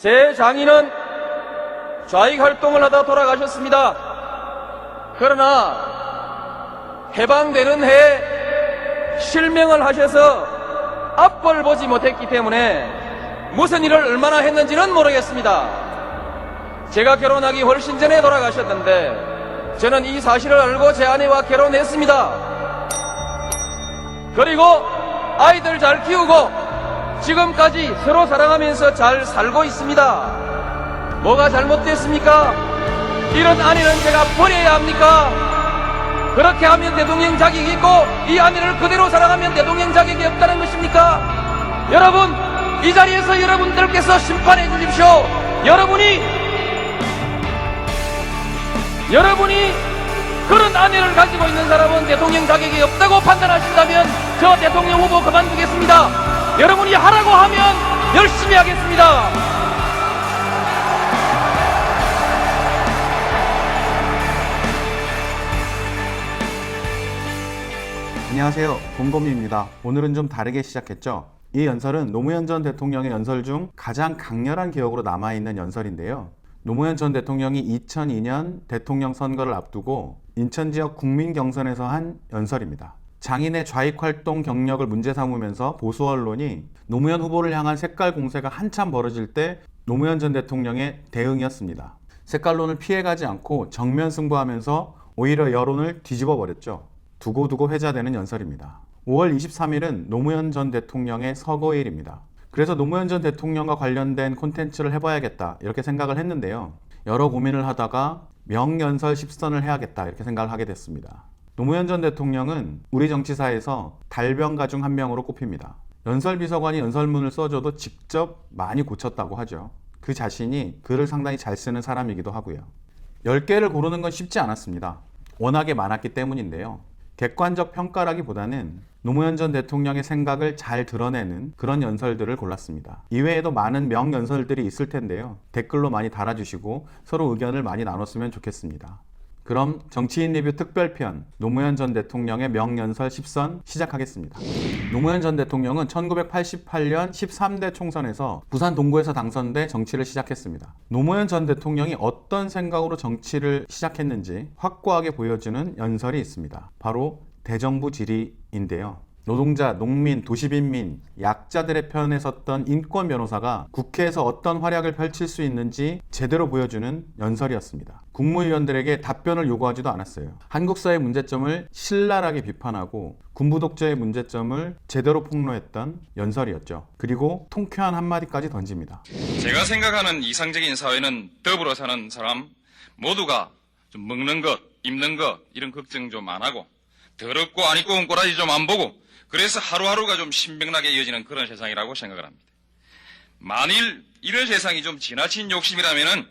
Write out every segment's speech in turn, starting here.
제 장인은 좌익 활동을 하다 돌아가셨습니다. 그러나 해방되는 해 실명을 하셔서 앞을 보지 못했기 때문에 무슨 일을 얼마나 했는지는 모르겠습니다. 제가 결혼하기 훨씬 전에 돌아가셨는데 저는 이 사실을 알고 제 아내와 결혼했습니다. 그리고 아이들 잘 키우고 지금까지 서로 사랑하면서 잘 살고 있습니다. 뭐가 잘못됐습니까? 이런 아내는 제가 버려야 합니까? 그렇게 하면 대통령 자격이 있고 이 아내를 그대로 사랑하면 대통령 자격이 없다는 것입니까? 여러분 이 자리에서 여러분들께서 심판해 주십시오. 여러분이 여러분이 그런 아내를 가지고 있는 사람은 대통령 자격이 없다고 판단하신다면 저 대통령 후보 그만두겠습니다. 여러분이 하라고 하면 열심히 하겠습니다. 안녕하세요. 곰곰이입니다. 오늘은 좀 다르게 시작했죠. 이 연설은 노무현 전 대통령의 연설 중 가장 강렬한 기억으로 남아있는 연설인데요. 노무현 전 대통령이 2002년 대통령 선거를 앞두고 인천 지역 국민 경선에서 한 연설입니다. 장인의 좌익 활동 경력을 문제 삼으면서 보수 언론이 노무현 후보를 향한 색깔 공세가 한참 벌어질 때 노무현 전 대통령의 대응이었습니다. 색깔론을 피해가지 않고 정면 승부하면서 오히려 여론을 뒤집어 버렸죠. 두고두고 회자되는 연설입니다. 5월 23일은 노무현 전 대통령의 서거일입니다. 그래서 노무현 전 대통령과 관련된 콘텐츠를 해봐야겠다 이렇게 생각을 했는데요. 여러 고민을 하다가 명연설 10선을 해야겠다 이렇게 생각을 하게 됐습니다. 노무현 전 대통령은 우리 정치사에서 달병가 중 한 명으로 꼽힙니다. 연설 비서관이 연설문을 써줘도 직접 많이 고쳤다고 하죠. 그 자신이 글을 상당히 잘 쓰는 사람이기도 하고요. 10개를 고르는 건 쉽지 않았습니다. 워낙에 많았기 때문인데요. 객관적 평가라기보다는 노무현 전 대통령의 생각을 잘 드러내는 그런 연설들을 골랐습니다. 이외에도 많은 명연설들이 있을 텐데요. 댓글로 많이 달아주시고 서로 의견을 많이 나눴으면 좋겠습니다. 그럼 정치인 리뷰 특별편 노무현 전 대통령의 명연설 10선 시작하겠습니다. 노무현 전 대통령은 1988년 13대 총선에서 부산 동구에서 당선돼 정치를 시작했습니다. 노무현 전 대통령이 어떤 생각으로 정치를 시작했는지 확고하게 보여주는 연설이 있습니다. 바로 대정부 질의인데요. 노동자, 농민, 도시빈민, 약자들의 편에 섰던 인권 변호사가 국회에서 어떤 활약을 펼칠 수 있는지 제대로 보여주는 연설이었습니다. 국무위원들에게 답변을 요구하지도 않았어요. 한국 사회 문제점을 신랄하게 비판하고 군부 독재의 문제점을 제대로 폭로했던 연설이었죠. 그리고 통쾌한 한마디까지 던집니다. 제가 생각하는 이상적인 사회는 더불어 사는 사람 모두가 좀 먹는 것, 입는 것 이런 걱정 좀 안 하고 더럽고 안 입고 온 꼬라지 좀 안 보고 그래서 하루하루가 좀 신명나게 이어지는 그런 세상이라고 생각을 합니다. 만일 이런 세상이 좀 지나친 욕심이라면은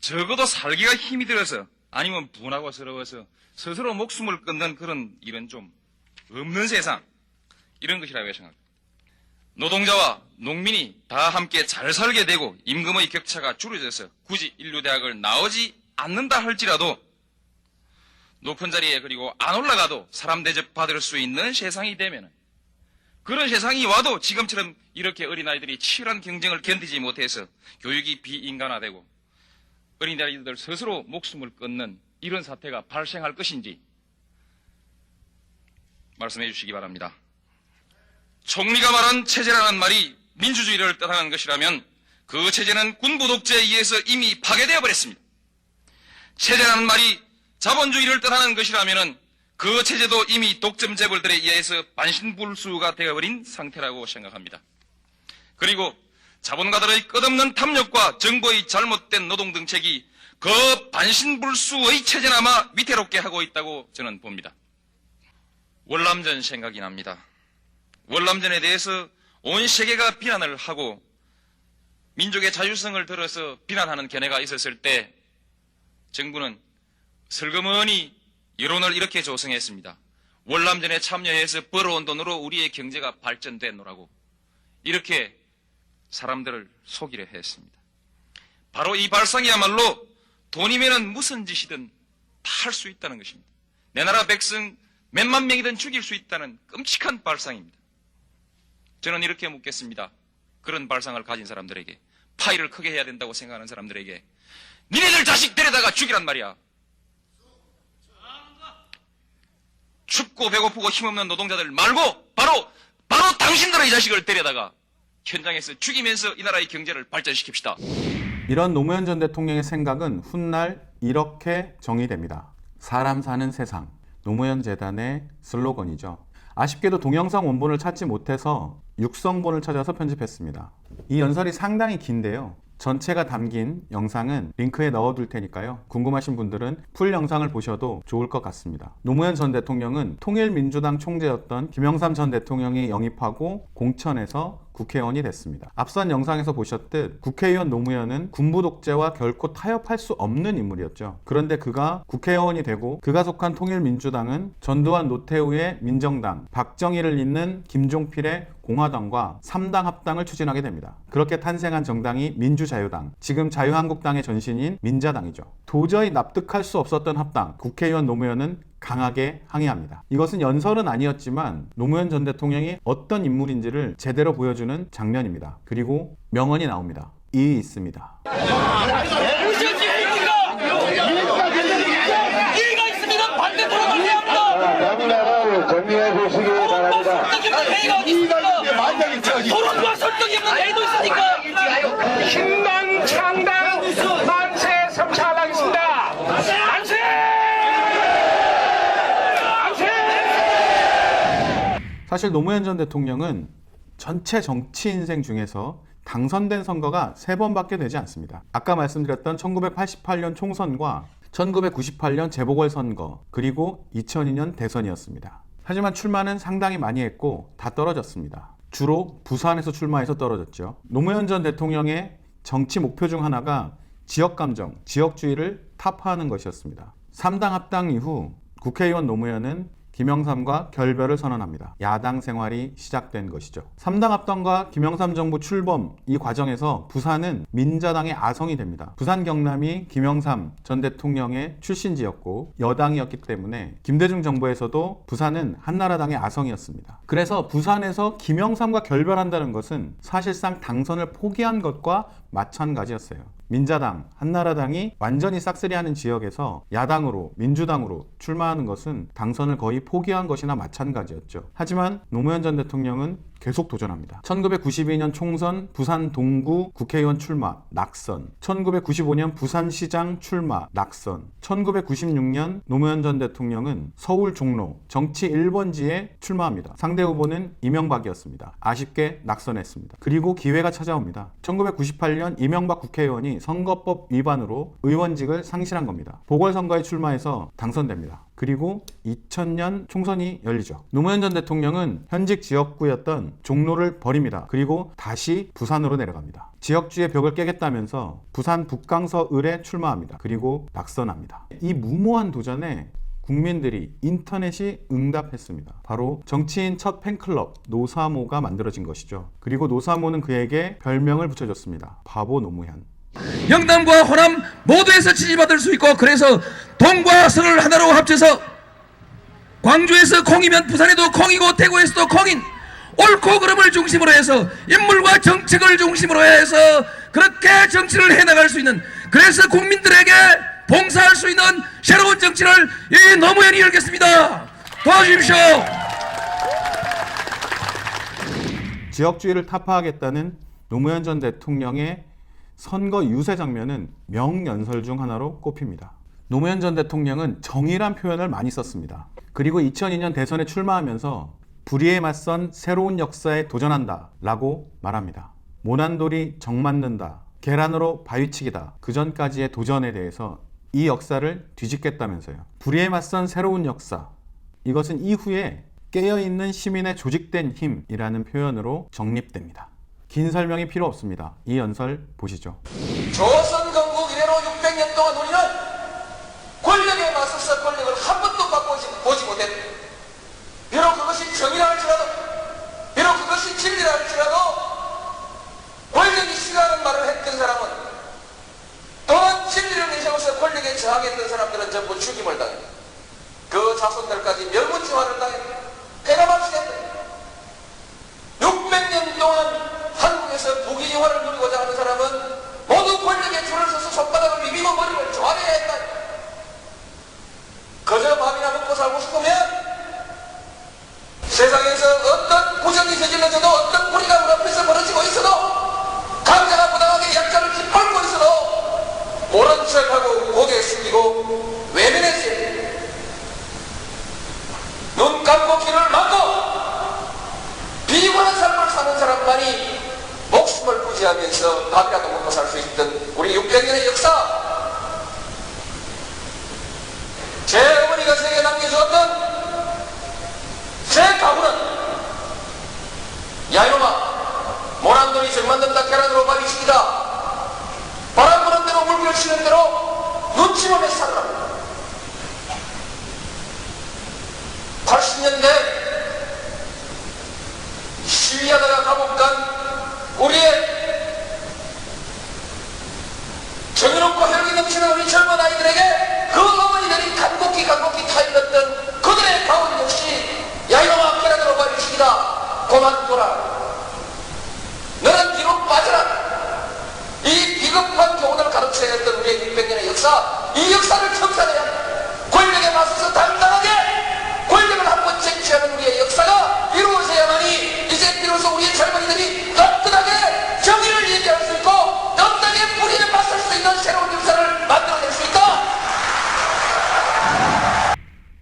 적어도 살기가 힘이 들어서 아니면 분하고 서러워서 스스로 목숨을 끊는 그런 일은 좀 없는 세상 이런 것이라고 생각합니다. 노동자와 농민이 다 함께 잘 살게 되고 임금의 격차가 줄어져서 굳이 인류대학을 나오지 않는다 할지라도 높은 자리에 그리고 안 올라가도 사람 대접 받을 수 있는 세상이 되면 그런 세상이 와도 지금처럼 이렇게 어린아이들이 치열한 경쟁을 견디지 못해서 교육이 비인간화되고 어린아이들 스스로 목숨을 끊는 이런 사태가 발생할 것인지 말씀해 주시기 바랍니다. 총리가 말한 체제라는 말이 민주주의를 뜻하는 것이라면 그 체제는 군부 독재에 의해서 이미 파괴되어 버렸습니다. 체제라는 말이 자본주의를 뜻하는 것이라면 그 체제도 이미 독점 재벌들에 의해서 반신불수가 되어버린 상태라고 생각합니다. 그리고 자본가들의 끝없는 탐욕과 정부의 잘못된 노동 정책이 그 반신불수의 체제나마 위태롭게 하고 있다고 저는 봅니다. 월남전 생각이 납니다. 월남전에 대해서 온 세계가 비난을 하고 민족의 자율성을 들어서 비난하는 견해가 있었을 때 정부는 슬그머니 여론을 이렇게 조성했습니다. 월남전에 참여해서 벌어온 돈으로 우리의 경제가 발전되노라고 이렇게 사람들을 속이려 했습니다. 바로 이 발상이야말로 돈이면은 무슨 짓이든 다 할 수 있다는 것입니다. 내 나라 백성 몇만 명이든 죽일 수 있다는 끔찍한 발상입니다. 저는 이렇게 묻겠습니다. 그런 발상을 가진 사람들에게 파이를 크게 해야 된다고 생각하는 사람들에게 니네들 자식 데려다가 죽이란 말이야. 춥고 배고프고 힘없는 노동자들 말고 바로 바로 당신들의 자식을 데려다가 현장에서 죽이면서 이 나라의 경제를 발전시킵시다. 이런 노무현 전 대통령의 생각은 훗날 이렇게 정의됩니다. 사람 사는 세상. 노무현 재단의 슬로건이죠. 아쉽게도 동영상 원본을 찾지 못해서 육성본을 찾아서 편집했습니다. 이 연설이 상당히 긴데요. 전체가 담긴 영상은 링크에 넣어둘 테니까요. 궁금하신 분들은 풀 영상을 보셔도 좋을 것 같습니다. 노무현 전 대통령은 통일민주당 총재였던 김영삼 전 대통령이 영입하고 공천에서 국회의원이 됐습니다. 앞선 영상에서 보셨듯 국회의원 노무현은 군부 독재와 결코 타협할 수 없는 인물이었죠. 그런데 그가 국회의원이 되고 그가 속한 통일민주당은 전두환 노태우의 민정당, 박정희를 잇는 김종필의 공화당과 3당 합당을 추진하게 됩니다. 그렇게 탄생한 정당이 민주자유당, 지금 자유한국당의 전신인 민자당이죠. 도저히 납득할 수 없었던 합당, 국회의원 노무현은 강하게 항의합니다. 이것은 연설은 아니었지만 노무현 전 대통령이 어떤 인물인지를 제대로 보여주는 장면입니다. 그리고 명언이 나옵니다. 이 있습니다. 정리해 보시기 바랍니다. 설득이 없는 회의가 어디 있습니까? 토론과 설득이 없는 회의도 있습니까? 신당 창당 만세 성찰하겠습니다. 만세! 만세! 사실 노무현 전 대통령은 전체 정치 인생 중에서 당선된 선거가 세 번밖에 되지 않습니다. 아까 말씀드렸던 1988년 총선과 1998년 재보궐선거 그리고 2002년 대선이었습니다. 하지만 출마는 상당히 많이 했고 다 떨어졌습니다. 주로 부산에서 출마해서 떨어졌죠. 노무현 전 대통령의 정치 목표 중 하나가 지역 감정, 지역주의를 타파하는 것이었습니다. 3당 합당 이후 국회의원 노무현은 김영삼과 결별을 선언합니다. 야당 생활이 시작된 것이죠. 3당 합당과 김영삼 정부 출범 이 과정에서 부산은 민자당의 아성이 됩니다. 부산 경남이 김영삼 전 대통령의 출신지였고 여당이었기 때문에 김대중 정부에서도 부산은 한나라당의 아성이었습니다. 그래서 부산에서 김영삼과 결별한다는 것은 사실상 당선을 포기한 것과 마찬가지였어요. 민자당, 한나라당이 완전히 싹쓸이하는 지역에서 야당으로 민주당으로 출마하는 것은 당선을 거의 포기한 것이나 마찬가지였죠. 하지만 노무현 전 대통령은 계속 도전합니다. 1992년 총선 부산 동구 국회의원 출마 낙선, 1995년 부산시장 출마 낙선, 1996년 노무현 전 대통령은 서울 종로 정치 1번지에 출마합니다. 상대 후보는 이명박이었습니다. 아쉽게 낙선했습니다. 그리고 기회가 찾아옵니다. 1998년 이명박 국회의원이 선거법 위반으로 의원직을 상실한 겁니다. 보궐선거에 출마해서 당선됩니다. 그리고 2000년 총선이 열리죠. 노무현 전 대통령은 현직 지역구였던 종로를 버립니다. 그리고 다시 부산으로 내려갑니다. 지역주의 벽을 깨겠다면서 부산 북강서 을에 출마합니다. 그리고 낙선합니다. 이 무모한 도전에 국민들이 인터넷이 응답했습니다. 바로 정치인 첫 팬클럽 노사모가 만들어진 것이죠. 그리고 노사모는 그에게 별명을 붙여줬습니다. 바보 노무현. 영남과 호남 모두에서 지지받을 수 있고 그래서 동과 서를 하나로 합쳐서 광주에서 콩이면 부산에도 콩이고 대구에서도 콩인 옳고 그름을 중심으로 해서 인물과 정책을 중심으로 해서 그렇게 정치를 해나갈 수 있는 그래서 국민들에게 봉사할 수 있는 새로운 정치를 이 노무현이 열겠습니다. 도와주십시오. 지역주의를 타파하겠다는 노무현 전 대통령의 선거 유세 장면은 명연설 중 하나로 꼽힙니다. 노무현 전 대통령은 정의란 표현을 많이 썼습니다. 그리고 2002년 대선에 출마하면서 불의에 맞선 새로운 역사에 도전한다 라고 말합니다. 모난돌이 정 맞는다. 계란으로 바위치기다. 그 전까지의 도전에 대해서 이 역사를 뒤집겠다면서요. 불의에 맞선 새로운 역사. 이것은 이후에 깨어있는 시민의 조직된 힘이라는 표현으로 정립됩니다. 긴 설명이 필요 없습니다. 이 연설 보시죠. 조선 건국 이래로 600년 동안 우리는 권력에 맞서서 권력을 한 번도 바꾸지 보지 못했다. 비록 그것이 정의라 할지라도, 비록 그것이 진리라 할지라도, 권력이 싫어하는 말을 했던 사람은 또한 진리를 내세워서 권력에 저항했던 사람들은 전부 죽임을 당했다. 그 자손들까지 멸문지화를 당했다. 폐가 발치됐다. 600년 동안 한국에서 부귀영화를 누리고자 하는 사람은 모른 척하고 고개 숙이고 외면했어요. 눈 감고 귀를 막고 비관한 삶을 사는 사람만이 목숨을 부지하면서 밥이라도 먹고 살 수 있던 우리 600년의 역사 제 어머니가 세계 남겨주었던 제 가구는 야 이놈아 모난돈이 정 만든다 계란으로 밥이식이다 바람 부는 대로 물결 치는 대로 눈치 보며 살아라 80년대 감옥 간 우리의 정의롭고 혈기 넘치는 우리 젊은 아이들에게 그 어머니들이 간곡히 간곡히 타일렀던 그들의 가운 역시 야 이놈아 계란으로 밥이식이다. 그만둬라 너는 뒤로 빠져라 이 비겁한 교훈을 가르쳐야 했던 우리의 600년의 역사 이 역사를 청산해야 한다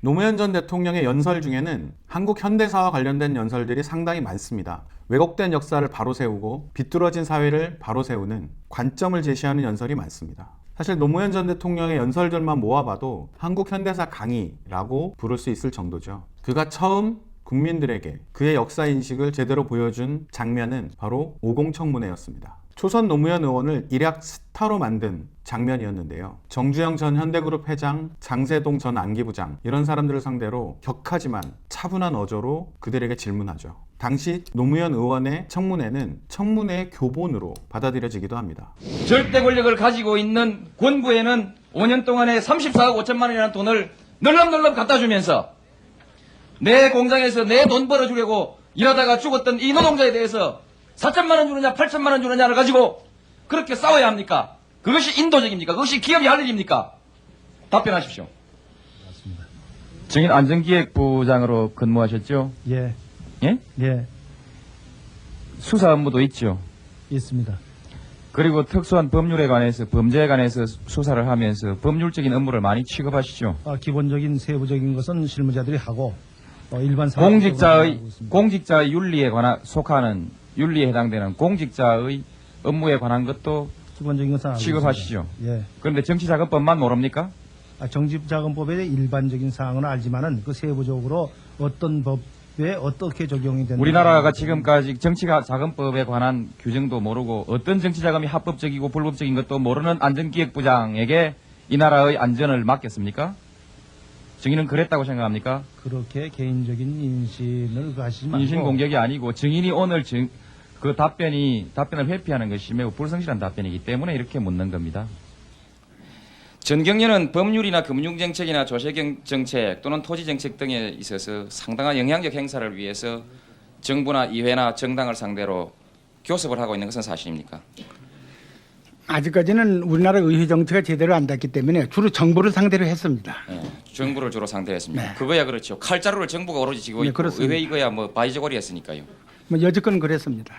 노무현 전 대통령의 연설 중에는 한국 현대사와 관련된 연설들이 상당히 많습니다. 왜곡된 역사를 바로 세우고 비뚤어진 사회를 바로 세우는 관점을 제시하는 연설이 많습니다. 사실 노무현 전 대통령의 연설들만 모아봐도 한국 현대사 강의라고 부를 수 있을 정도죠. 그가 처음 국민들에게 그의 역사 인식을 제대로 보여준 장면은 바로 오공청문회였습니다. 초선 노무현 의원을 일약 스타로 만든 장면이었는데요. 정주영 전 현대그룹 회장, 장세동 전 안기부장 이런 사람들을 상대로 격하지만 차분한 어조로 그들에게 질문하죠. 당시 노무현 의원의 청문회는 청문회의 교본으로 받아들여지기도 합니다. 절대 권력을 가지고 있는 권부에는 5년 동안에 34억 5천만 원이라는 돈을 널렁널렁 갖다 주면서 내 공장에서 내 돈 벌어주려고 일하다가 죽었던 이 노동자에 대해서 4천만 원 주느냐 8천만 원 주느냐를 가지고 그렇게 싸워야 합니까? 그것이 인도적입니까? 그것이 기업이 할 일입니까? 답변하십시오. 증인 안전기획부장으로 근무하셨죠? 예, 예? 예, 수사 업무도 있죠. 있습니다. 그리고 특수한 법률에 관해서 범죄에 관해서 수사를 하면서 법률적인 업무를 많이 취급하시죠. 아, 기본적인 세부적인 것은 실무자들이 하고 어, 일반 사람 공직자의 공직자의 윤리에 관한 속하는 윤리에 해당되는 공직자의 업무에 관한 것도 기본적인 것은 알고 취급하시죠. 있습니다. 예, 그런데 정치자금법만 모릅니까? 아, 정집자금법의 일반적인 사항은 알지만은 그 세부적으로 어떤 법에 어떻게 적용이 된다. 우리나라가 지금까지 정치자금법에 관한 규정도 모르고 어떤 정치자금이 합법적이고 불법적인 것도 모르는 안전기획부장에게 이 나라의 안전을 맡겼습니까? 증인은 그랬다고 생각합니까? 그렇게 개인적인 인신을 가시지 말고 인신 공격이 아니고 증인이 오늘 증, 그 답변이 답변을 회피하는 것이 매우 불성실한 답변이기 때문에 이렇게 묻는 겁니다. 전경련은 법률이나 금융정책이나 조세정책 또는 토지정책 등에 있어서 상당한 영향력 행사를 위해서 정부나 의회나 정당을 상대로 교섭을 하고 있는 것은 사실입니까? 아직까지는 우리나라 의회 정치가 제대로 안 됐기 때문에 주로 정부를 상대로 했습니다. 예, 정부를 주로 상대했습니다. 네. 그거야 그렇죠. 칼자루를 정부가 오로지 쥐고 네, 있고. 의회 이거야 뭐 바이저고리 했으니까요. 뭐 여지껏은 그랬습니다.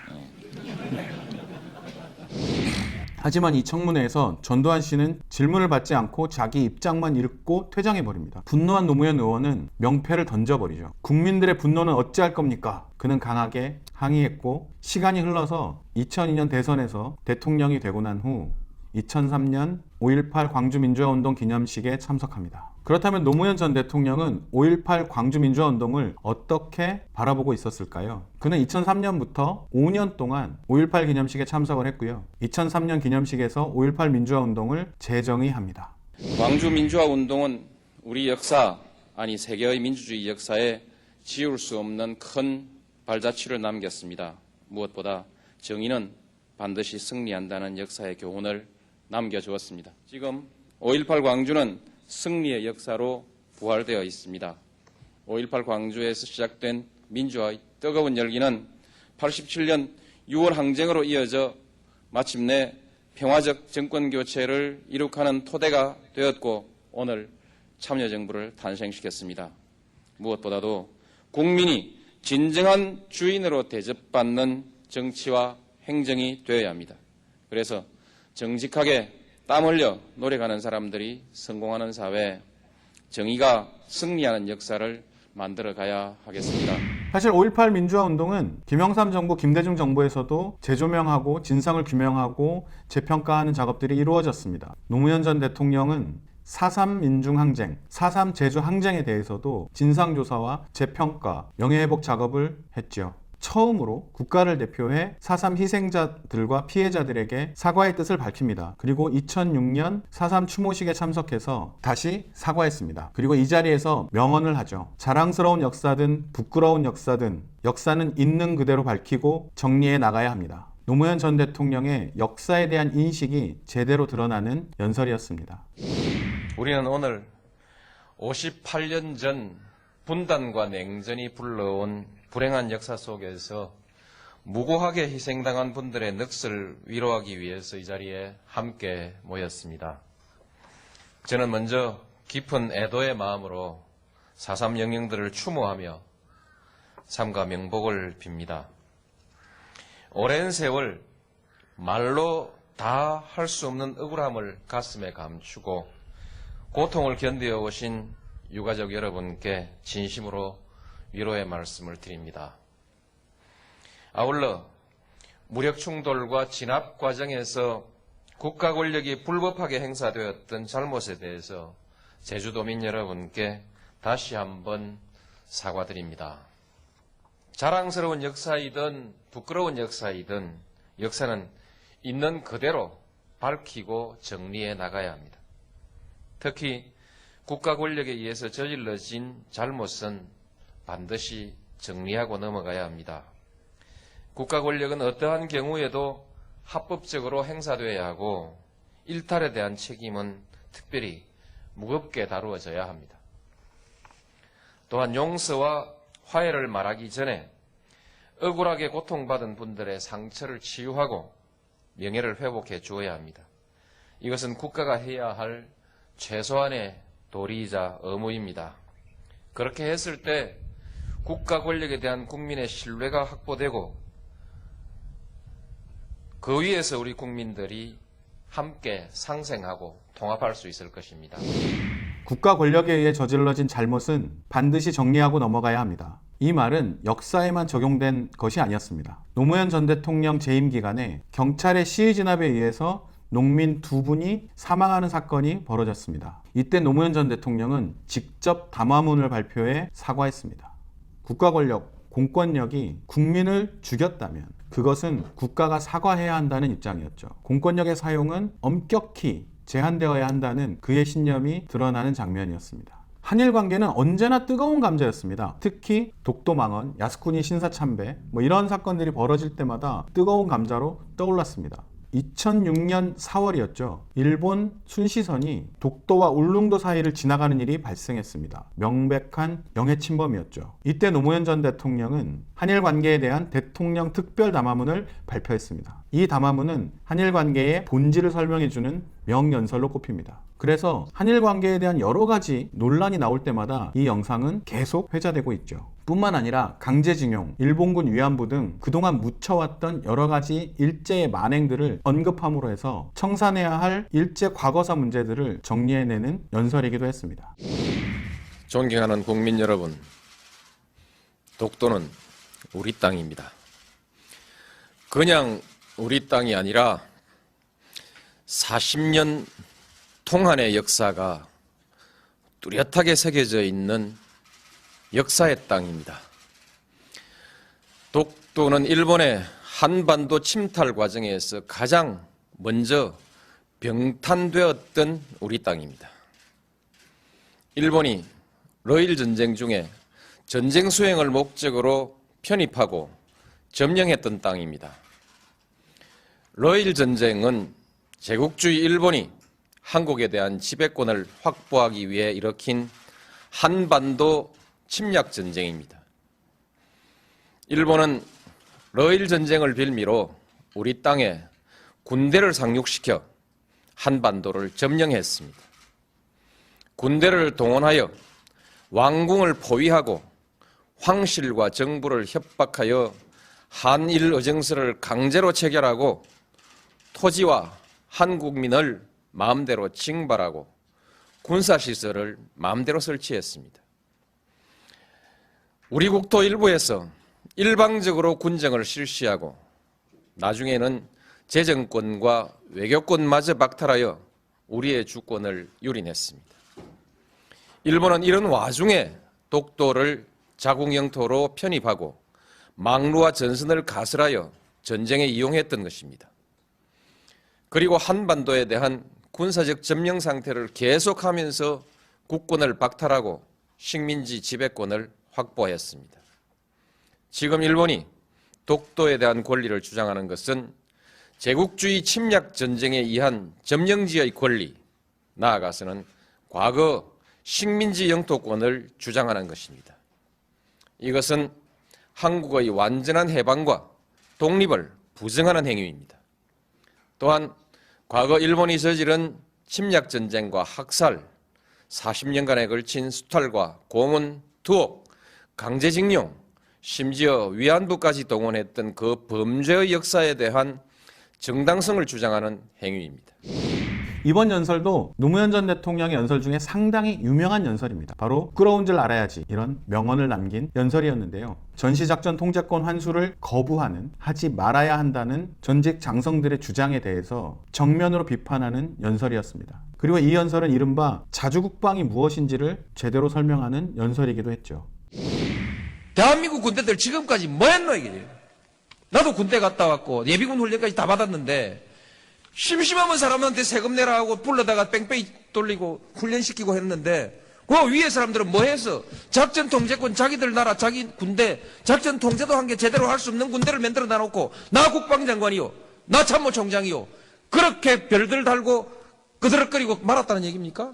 하지만 이 청문회에서 전두환 씨는 질문을 받지 않고 자기 입장만 읽고 퇴장해 버립니다. 분노한 노무현 의원은 명패를 던져버리죠. 국민들의 분노는 어찌할 겁니까? 그는 강하게 항의했고 시간이 흘러서 2002년 대선에서 대통령이 되고 난 후 2003년 5.18 광주민주화운동 기념식에 참석합니다. 그렇다면 노무현 전 대통령은 5.18 광주민주화운동을 어떻게 바라보고 있었을까요? 그는 2003년부터 5년 동안 5.18 기념식에 참석을 했고요. 2003년 기념식에서 5.18 민주화운동을 재정의합니다. 광주 민주화 운동은 우리 역사 아니 세계의 민주주의 역사에 지울 수 없는 큰 발자취를 남겼습니다. 무엇보다 정의는 반드시 승리한다는 역사의 교훈을 남겨주었습니다. 지금 5.18 광주는 승리의 역사로 부활되어 있습니다. 5.18 광주에서 시작된 민주화의 뜨거운 열기는 87년 6월 항쟁으로 이어져 마침내 평화적 정권 교체를 이룩하는 토대가 되었고 오늘 참여정부를 탄생시켰습니다. 무엇보다도 국민이 진정한 주인으로 대접받는 정치와 행정이 되어야 합니다. 그래서 정직하게 땀 흘려 노력하는 사람들이 성공하는 사회, 정의가 승리하는 역사를 만들어 가야 하겠습니다. 사실 5.18 민주화 운동은 김영삼 정부, 김대중 정부에서도 재조명하고 진상을 규명하고 재평가하는 작업들이 이루어졌습니다. 노무현 전 대통령은 4.3 민중항쟁, 4.3 제주항쟁에 대해서도 진상조사와 재평가, 명예회복 작업을 했죠. 처음으로 국가를 대표해 4.3 희생자들과 피해자들에게 사과의 뜻을 밝힙니다. 그리고 2006년 4.3 추모식에 참석해서 다시 사과했습니다. 그리고 이 자리에서 명언을 하죠. 자랑스러운 역사든 부끄러운 역사든 역사는 있는 그대로 밝히고 정리해 나가야 합니다. 노무현 전 대통령의 역사에 대한 인식이 제대로 드러나는 연설이었습니다. 우리는 오늘 58년 전 분단과 냉전이 불러온 불행한 역사 속에서 무고하게 희생당한 분들의 넋을 위로하기 위해서 이 자리에 함께 모였습니다. 저는 먼저 깊은 애도의 마음으로 4.3 영령들을 추모하며 삼가 명복을 빕니다. 오랜 세월 말로 다 할 수 없는 억울함을 가슴에 감추고 고통을 견디어 오신 유가족 여러분께 진심으로 위로의 말씀을 드립니다. 아울러 무력 충돌과 진압 과정에서 국가 권력이 불법하게 행사되었던 잘못에 대해서 제주도민 여러분께 다시 한번 사과드립니다. 자랑스러운 역사이든 부끄러운 역사이든 역사는 있는 그대로 밝히고 정리해 나가야 합니다. 특히 국가 권력에 의해서 저질러진 잘못은 반드시 정리하고 넘어가야 합니다. 국가 권력은 어떠한 경우에도 합법적으로 행사되어야 하고 일탈에 대한 책임은 특별히 무겁게 다루어져야 합니다. 또한 용서와 화해를 말하기 전에 억울하게 고통받은 분들의 상처를 치유하고 명예를 회복해 주어야 합니다. 이것은 국가가 해야 할 최소한의 도리이자 의무입니다. 그렇게 했을 때 국가 권력에 대한 국민의 신뢰가 확보되고 그 위에서 우리 국민들이 함께 상생하고 통합할 수 있을 것입니다. 국가 권력에 의해 저질러진 잘못은 반드시 정리하고 넘어가야 합니다. 이 말은 역사에만 적용된 것이 아니었습니다. 노무현 전 대통령 재임 기간에 경찰의 시위 진압에 의해서 농민 두 분이 사망하는 사건이 벌어졌습니다. 이때 노무현 전 대통령은 직접 담화문을 발표해 사과했습니다. 국가 권력, 공권력이 국민을 죽였다면 그것은 국가가 사과해야 한다는 입장이었죠. 공권력의 사용은 엄격히 제한되어야 한다는 그의 신념이 드러나는 장면이었습니다. 한일 관계는 언제나 뜨거운 감자였습니다. 특히 독도 망언, 야스쿠니 신사 참배 뭐 이런 사건들이 벌어질 때마다 뜨거운 감자로 떠올랐습니다. 2006년 4월이었죠. 일본 순시선이 독도와 울릉도 사이를 지나가는 일이 발생했습니다. 명백한 영해 침범이었죠. 이때 노무현 전 대통령은 한일 관계에 대한 대통령 특별 담화문을 발표했습니다. 이 담화문은 한일 관계의 본질을 설명해주는 명연설로 꼽힙니다. 그래서 한일 관계에 대한 여러 가지 논란이 나올 때마다 이 영상은 계속 회자되고 있죠. 뿐만 아니라 강제징용, 일본군 위안부 등 그동안 묻혀왔던 여러 가지 일제의 만행들을 언급함으로 해서 청산해야 할 일제 과거사 문제들을 정리해내는 연설이기도 했습니다. 존경하는 국민 여러분, 독도는 우리 땅입니다. 그냥 우리 땅이 아니라 40년 통한의 역사가 뚜렷하게 새겨져 있는 역사의 땅입니다. 독도는 일본의 한반도 침탈 과정에서 가장 먼저 병탄되었던 우리 땅입니다. 일본이 러일 전쟁 중에 전쟁 수행을 목적으로 편입하고 점령했던 땅입니다. 러일 전쟁은 제국주의 일본이 한국에 대한 지배권을 확보하기 위해 일으킨 한반도 침략 전쟁입니다. 일본은 러일 전쟁을 빌미로 우리 땅에 군대를 상륙시켜 한반도를 점령했습니다. 군대를 동원하여 왕궁을 포위하고 황실과 정부를 협박하여 한일 의정서를 강제로 체결하고 토지와 한국민을 마음대로 징발하고 군사시설을 마음대로 설치했습니다. 우리 국토 일부에서 일방적으로 군정을 실시하고 나중에는 재정권과 외교권마저 박탈하여 우리의 주권을 유린했습니다. 일본은 이런 와중에 독도를 자국 영토로 편입하고 망루와 전선을 가설하여 전쟁에 이용했던 것입니다. 그리고 한반도에 대한 군사적 점령 상태를 계속하면서 국권을 박탈하고 식민지 지배권을 확보했습니다. 지금 일본이 독도에 대한 권리를 주장하는 것은 제국주의 침략 전쟁에 의한 점령지의 권리, 나아가서는 과거 식민지 영토권을 주장하는 것입니다. 이것은 한국의 완전한 해방과 독립을 부정하는 행위입니다. 또한 과거 일본이 저지른 침략 전쟁과 학살, 40년간에 걸친 수탈과 고문, 투옥, 강제징용, 심지어 위안부까지 동원했던 그 범죄의 역사에 대한 정당성을 주장하는 행위입니다. 이번 연설도 노무현 전 대통령의 연설 중에 상당히 유명한 연설입니다. 바로 부끄러운 줄 알아야지 이런 명언을 남긴 연설이었는데요. 전시작전 통제권 환수를 거부하는 하지 말아야 한다는 전직 장성들의 주장에 대해서 정면으로 비판하는 연설이었습니다. 그리고 이 연설은 이른바 자주국방이 무엇인지를 제대로 설명하는 연설이기도 했죠. 대한민국 군대들 지금까지 뭐 했노 이게 나도 군대 갔다 왔고 예비군 훈련까지 다 받았는데 심심하면 사람한테 세금 내라 하고 불러다가 뺑뺑이 돌리고 훈련시키고 했는데 그 위에 사람들은 뭐 해서 작전 통제권 자기들 나라 자기 군대 작전 통제도 한 게 제대로 할 수 없는 군대를 만들어 놔놓고 나 국방장관이요 나 참모총장이요 그렇게 별들 달고 그드럭거리고 말았다는 얘기입니까?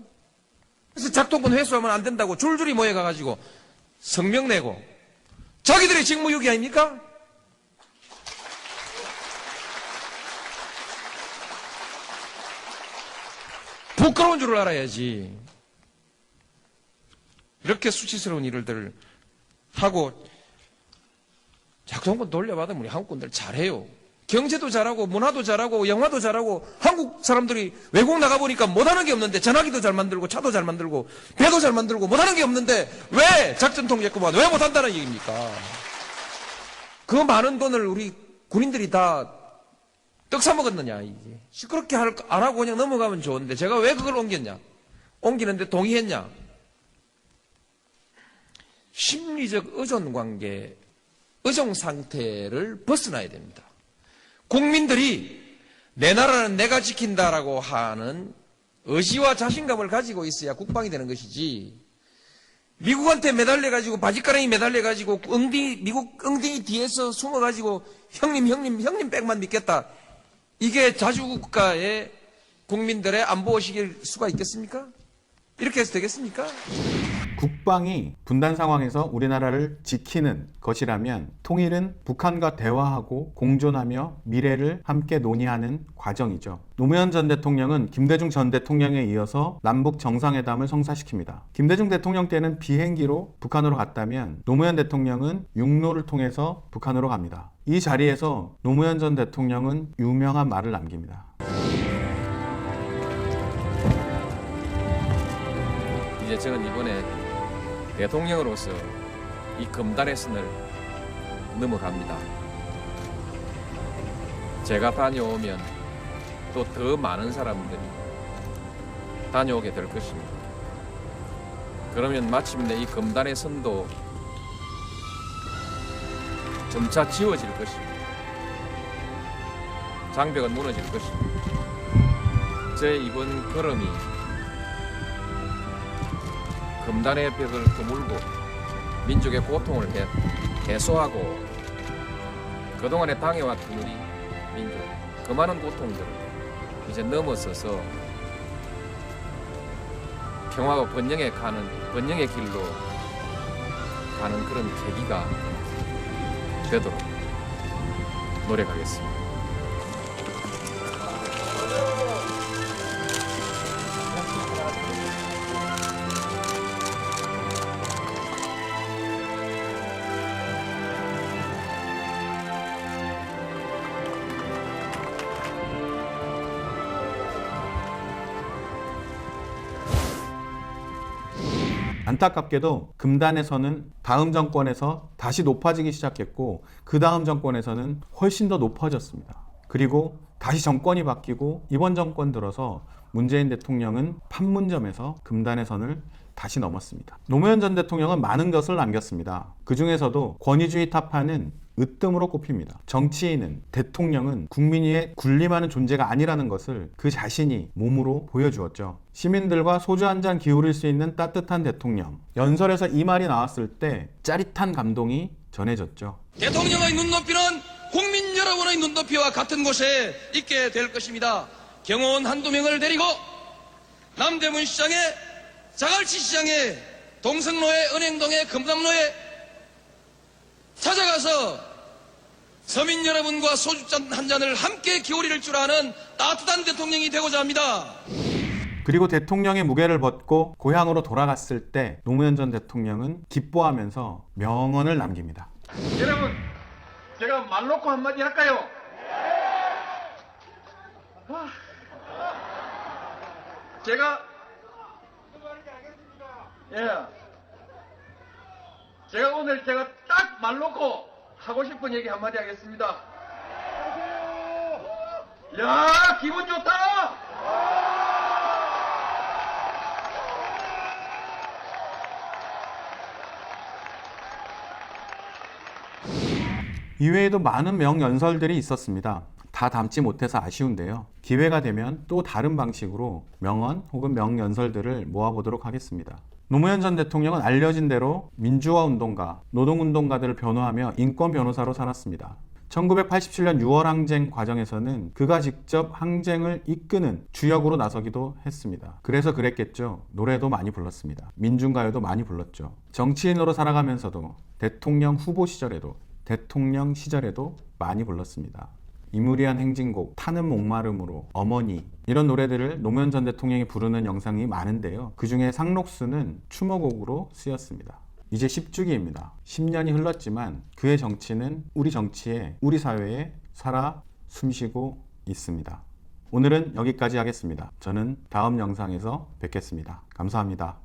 그래서 작동권 회수하면 안 된다고 줄줄이 모여가가지고 성명 내고 자기들의 직무유기 아닙니까? 부끄러운 줄을 알아야지. 이렇게 수치스러운 일들을 하고 작동권 돌려받으면 우리 한국군들 잘해요. 경제도 잘하고 문화도 잘하고 영화도 잘하고 한국 사람들이 외국 나가보니까 못하는 게 없는데 전화기도 잘 만들고 차도 잘 만들고 배도 잘 만들고 못하는 게 없는데 왜 작전 통제권만 왜 못한다는 얘기입니까? 그 많은 돈을 우리 군인들이 다 떡 사 먹었느냐 이게. 시끄럽게 할, 안 하고 그냥 넘어가면 좋은데 제가 왜 그걸 옮겼냐? 옮기는데 동의했냐? 심리적 의존 관계 의존 상태를 벗어나야 됩니다. 국민들이 내 나라는 내가 지킨다라고 하는 의지와 자신감을 가지고 있어야 국방이 되는 것이지. 미국한테 매달려가지고 바지가랑이 매달려가지고 엉덩이 미국 엉덩이 뒤에서 숨어가지고 형님 형님 형님 백만 믿겠다 이게 자주국가의 국민들의 안보의식일 수가 있겠습니까? 이렇게 해서 되겠습니까? 국방이 분단 상황에서 우리나라를 지키는 것이라면 통일은 북한과 대화하고 공존하며 미래를 함께 논의하는 과정이죠. 노무현 전 대통령은 김대중 전 대통령에 이어서 남북 정상회담을 성사시킵니다. 김대중 대통령 때는 비행기로 북한으로 갔다면 노무현 대통령은 육로를 통해서 북한으로 갑니다. 이 자리에서 노무현 전 대통령은 유명한 말을 남깁니다. 이제 저는 이번에 대통령으로서 이 금단의 선을 넘어갑니다. 제가 다녀오면 또 더 많은 사람들이 다녀오게 될 것입니다. 그러면 마침내 이 금단의 선도 점차 지워질 것입니다. 장벽은 무너질 것입니다. 제 이번 걸음이 금단의 벽을 드물고 민족의 고통을 해, 해소하고 그동안에 당해왔던 우리 민족 그 많은 고통들을 이제 넘어서서 평화와 번영에 가는 번영의 길로 가는 그런 계기가 되도록 노력하겠습니다. 안타깝게도 금단에서는 다음 정권에서 다시 높아지기 시작했고 그 다음 정권에서는 훨씬 더 높아졌습니다. 그리고 다시 정권이 바뀌고 이번 정권 들어서 문재인 대통령은 판문점에서 금단의 선을 다시 넘었습니다. 노무현 전 대통령은 많은 것을 남겼습니다. 그 중에서도 권위주의 타파는 으뜸으로 꼽힙니다. 정치인은 대통령은 국민 위에 군림하는 존재가 아니라는 것을 그 자신이 몸으로 보여주었죠. 시민들과 소주 한 잔 기울일 수 있는 따뜻한 대통령. 연설에서 이 말이 나왔을 때 짜릿한 감동이 전해졌죠. 대통령의 눈높이는 국민 여러분의 눈높이와 같은 곳에 있게 될 것입니다. 경호원 한두 명을 데리고 남대문 시장에 자갈치 시장에 동성로에 은행동에 금남로에 찾아가서 서민 여러분과 소주잔 한 잔을 함께 기울일 줄 아는 따뜻한 대통령이 되고자 합니다. 그리고 대통령의 무게를 벗고 고향으로 돌아갔을 때 노무현 전 대통령은 기뻐하면서 명언을 남깁니다. 여러분, 제가 말 놓고 한마디 할까요? 아, 제가 예, 제가 오늘 제가 딱 말 놓고 하고 싶은 얘기 한마디 하겠습니다. 야, 기분 좋다. 이외에도 많은 명연설들이 있었습니다. 다 담지 못해서 아쉬운데요. 기회가 되면 또 다른 방식으로 명언 혹은 명연설들을 모아보도록 하겠습니다. 노무현 전 대통령은 알려진 대로 민주화 운동가, 노동 운동가들을 변호하며 인권 변호사로 살았습니다. 1987년 6월 항쟁 과정에서는 그가 직접 항쟁을 이끄는 주역으로 나서기도 했습니다. 그래서 그랬겠죠. 노래도 많이 불렀습니다. 민중가요도 많이 불렀죠. 정치인으로 살아가면서도 대통령 후보 시절에도 대통령 시절에도 많이 불렀습니다. 이무리한 행진곡, 타는 목마름으로, 어머니 이런 노래들을 노무현 전 대통령이 부르는 영상이 많은데요. 그 중에 상록수는 추모곡으로 쓰였습니다. 이제 10주기입니다. 10년이 흘렀지만 그의 정치는 우리 정치에, 우리 사회에 살아 숨쉬고 있습니다. 오늘은 여기까지 하겠습니다. 저는 다음 영상에서 뵙겠습니다. 감사합니다.